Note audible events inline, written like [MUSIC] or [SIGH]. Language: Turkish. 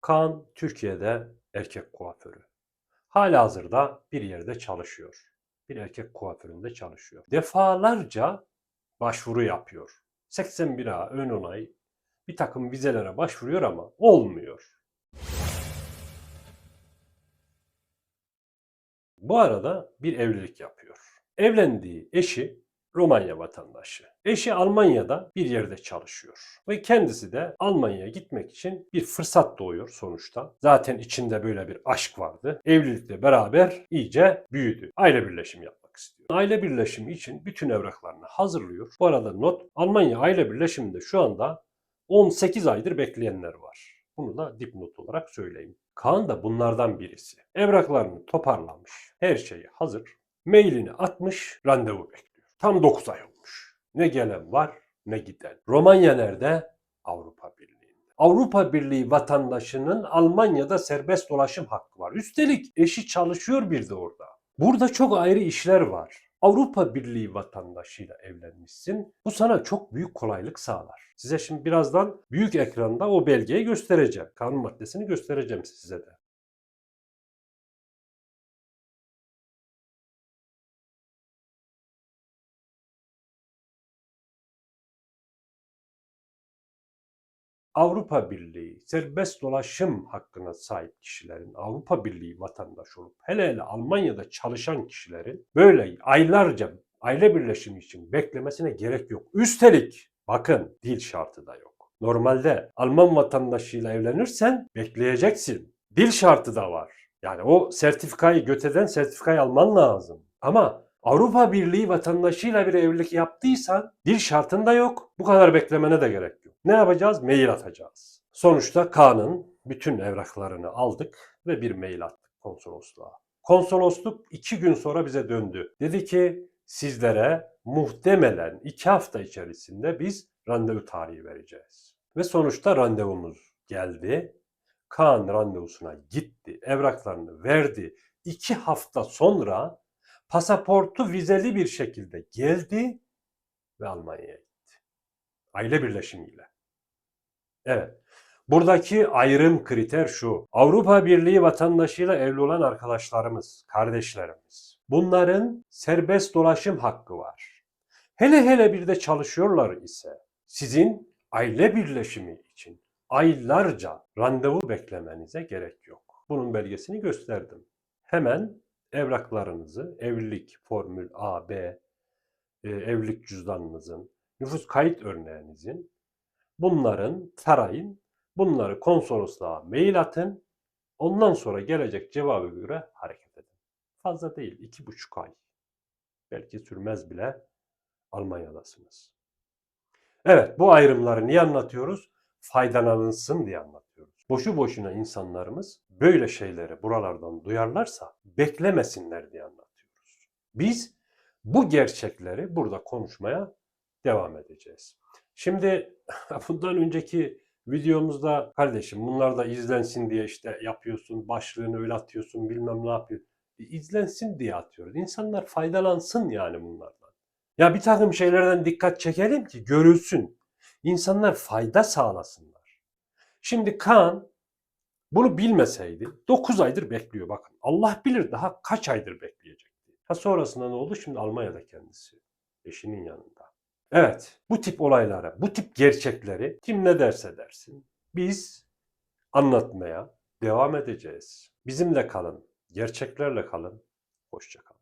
Kaan Türkiye'de erkek kuaförü. Halihazırda bir yerde çalışıyor. Bir erkek kuaföründe çalışıyor. Defalarca başvuru yapıyor. 81A ön onay bir takım vizelere başvuruyor ama olmuyor. Bu arada bir evlilik yapıyor. Evlendiği eşi Romanya vatandaşı. Eşi Almanya'da bir yerde çalışıyor. Ve kendisi de Almanya'ya gitmek için bir fırsat doğuyor sonuçta. Zaten içinde böyle bir aşk vardı. Evlilikle beraber iyice büyüdü. Aile birleşimi yapmak istiyor. Aile birleşimi için bütün evraklarını hazırlıyor. Bu arada not Almanya aile birleşiminde şu anda 18 aydır bekleyenler var. Bunu da dipnot olarak söyleyeyim. Kaan da bunlardan birisi. Evraklarını toparlamış. Her şeyi hazır. Mailini atmış, randevu bekliyor. Tam 9 ay olmuş. Ne gelen var ne giden. Romanya nerede? Avrupa Birliği'nde. Avrupa Birliği vatandaşının Almanya'da serbest dolaşım hakkı var. Üstelik eşi çalışıyor bir de orada. Burada çok ayrı işler var. Avrupa Birliği vatandaşıyla evlenmişsin. Bu sana çok büyük kolaylık sağlar. Size şimdi birazdan büyük ekranda o belgeyi göstereceğim. Kanun maddesini göstereceğim size de. Avrupa Birliği serbest dolaşım hakkına sahip kişilerin, Avrupa Birliği vatandaşı olup hele hele Almanya'da çalışan kişilerin böyle aylarca aile birleşimi için beklemesine gerek yok. Üstelik bakın dil şartı da yok. Normalde Alman vatandaşıyla evlenirsen bekleyeceksin. Dil şartı da var. Yani o sertifikayı göteden sertifikayı alman lazım. Ama Avrupa Birliği vatandaşıyla bir evlilik yaptıysan dil şartında yok. Bu kadar beklemene de gerek. Ne yapacağız? Mail atacağız. Sonuçta Kaan'ın bütün evraklarını aldık ve bir mail attık konsolosluğa. Konsolosluk iki gün sonra bize döndü. Dedi ki sizlere muhtemelen iki hafta içerisinde biz randevu tarihi vereceğiz. Ve sonuçta randevumuz geldi. Kaan randevusuna gitti, evraklarını verdi. İki hafta sonra pasaportu vizeli bir şekilde geldi ve Almanya'ya. Aile birleşimiyle. Evet. Buradaki ayrım kriter şu. Avrupa Birliği vatandaşıyla evli olan arkadaşlarımız, kardeşlerimiz. Bunların serbest dolaşım hakkı var. Hele hele bir de çalışıyorlar ise sizin aile birleşimi için aylarca randevu beklemenize gerek yok. Bunun belgesini gösterdim. Hemen evraklarınızı, evlilik formül A, B, e, evlilik cüzdanınızın, nüfus kayıt örneğinizin bunların tarayın, bunları konsolosluğa mail atın, ondan sonra gelecek cevabı göre hareket edin. Fazla değil, iki buçuk ay. Belki sürmez bile Almanya'dasınız. Evet, bu ayrımları niye anlatıyoruz? Faydalanılsın diye anlatıyoruz. Boşu boşuna insanlarımız böyle şeyleri buralardan duyarlarsa beklemesinler diye anlatıyoruz. Biz bu gerçekleri burada konuşmaya devam edeceğiz. Şimdi [LAUGHS] bundan önceki videomuzda kardeşim bunlar da izlensin diye işte yapıyorsun, başlığını öyle atıyorsun, bilmem ne yapıyor. E, izlensin diye atıyoruz. İnsanlar faydalansın yani bunlardan. Ya bir takım şeylerden dikkat çekelim ki görülsün. İnsanlar fayda sağlasınlar. Şimdi Kaan bunu bilmeseydi 9 aydır bekliyor bakın. Allah bilir daha kaç aydır bekleyecekti. Ha sonrasında ne oldu? Şimdi Almanya'da kendisi. Eşinin yanında. Evet bu tip olaylara, bu tip gerçekleri kim ne derse dersin. Biz anlatmaya devam edeceğiz. Bizimle kalın, gerçeklerle kalın. Hoşçakalın.